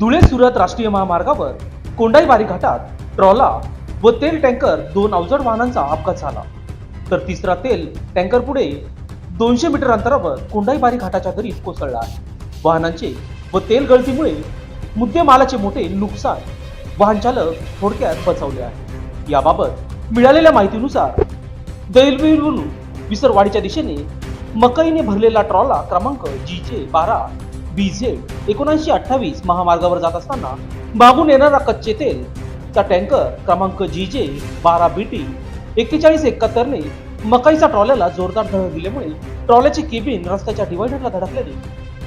धुळे सुरत राष्ट्रीय महामार्गावर कोंडाईबारी घाटात ट्रॉला व तेल टँकर दोन अवजड वाहनांचा अपघात झाला. तर तिसरा तेल टँकर पुढे दोनशे मीटर अंतरावर कोंडाईबारी घाटाच्या दरीत कोसळला आहे. वाहनांचे व तेल गळतीमुळे मुद्देमालाचे मोठे नुकसान वाहन चालक थोडक्यात बचावले आहे. याबाबत मिळालेल्या माहितीनुसार दैलवीवरून विसरवाडीच्या दिशेने मकईने भरलेला ट्रॉला क्रमांक जी जे बारा बी झेड एकोणऐंशी अठ्ठावीस महामार्गावर जात असताना मागून येणारा कच्चे तेल चा टँकर क्रमांक जी जे बारा बी टी एक्केचाळीस एकाहत्तरने मकाईचा ट्रॉल्याला जोरदार धडक दिल्यामुळे ट्रॉल्याचे केबिन रस्त्याच्या डिव्हायडरला धडकल्याने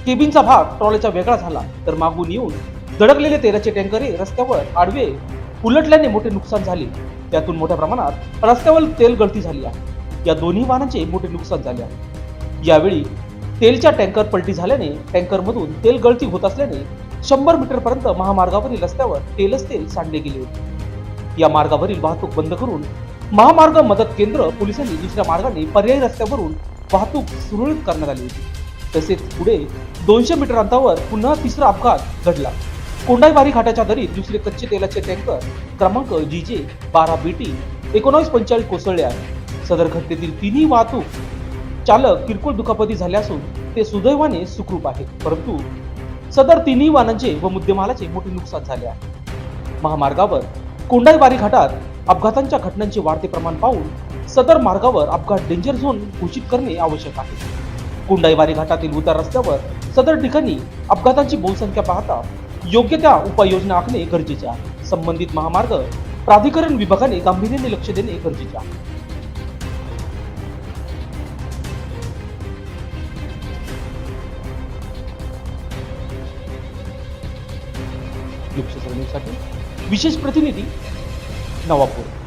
केबिनचा भाग ट्रॉल्याचा वेगळा झाला. तर मागून येऊन धडकलेले तेलाचे टँकर हे रस्त्यावर आडवे उलटल्याने मोठे नुकसान झाले. त्यातून मोठ्या प्रमाणात रस्त्यावर तेल गळती झाली आहे. या दोन्ही वाहनांचे मोठे नुकसान झाले आहे. यावेळी तेलच्या टँकर पलटी झाल्याने टँकरमधून तेल गळती होत असल्याने शंभर मीटरपर्यंत महामार्गावरील रस्त्यावर तेलच तेल सांडले गेले होते. या मार्गावरील वाहतूक बंद करून महामार्ग मदत केंद्र पोलिसांनी दुसऱ्या मार्गाने पर्यायी रस्त्यावरून वाहतूक सुरळीत करण्यात आली होती. तसेच पुढे दोनशे मीटर अंतरावर पुन्हा तिसरा अपघात घडला. कोंडाईबारी घाटाच्या दरीत दुसरे कच्चे तेलाचे टँकर क्रमांक जी जे बारा बी टी एकोणावीस पंचेचाळीस कोसळले आहे. सदर घटनेतील तिन्ही वाहतूक चालक किरकोळ दुखापती झाले असून ते सुदैवाने सुखरूप आहेत. परंतु सदर तिन्ही वाहनांचे व मुद्देमालाचे मोठे नुकसान झाले आहे. महामार्गावर कोंडाईबारी घाटात अपघातांच्या घटनांचे वाढते प्रमाण पाहून सदर मार्गावर अपघात डेंजर झोन घोषित करणे आवश्यक आहे. कोंडाईबारी घाटातील उतार रस्त्यावर सदर ठिकाणी अपघातांची बहुसंख्या पाहता योग्य त्या उपाययोजना आखणे गरजेचे आहे. संबंधित महामार्ग प्राधिकरण विभागाने गांभीर्याने लक्ष देणे गरजेचे आहे. लोकशाही न्यूजसाठी विशेष प्रतिनिधी नवापूर.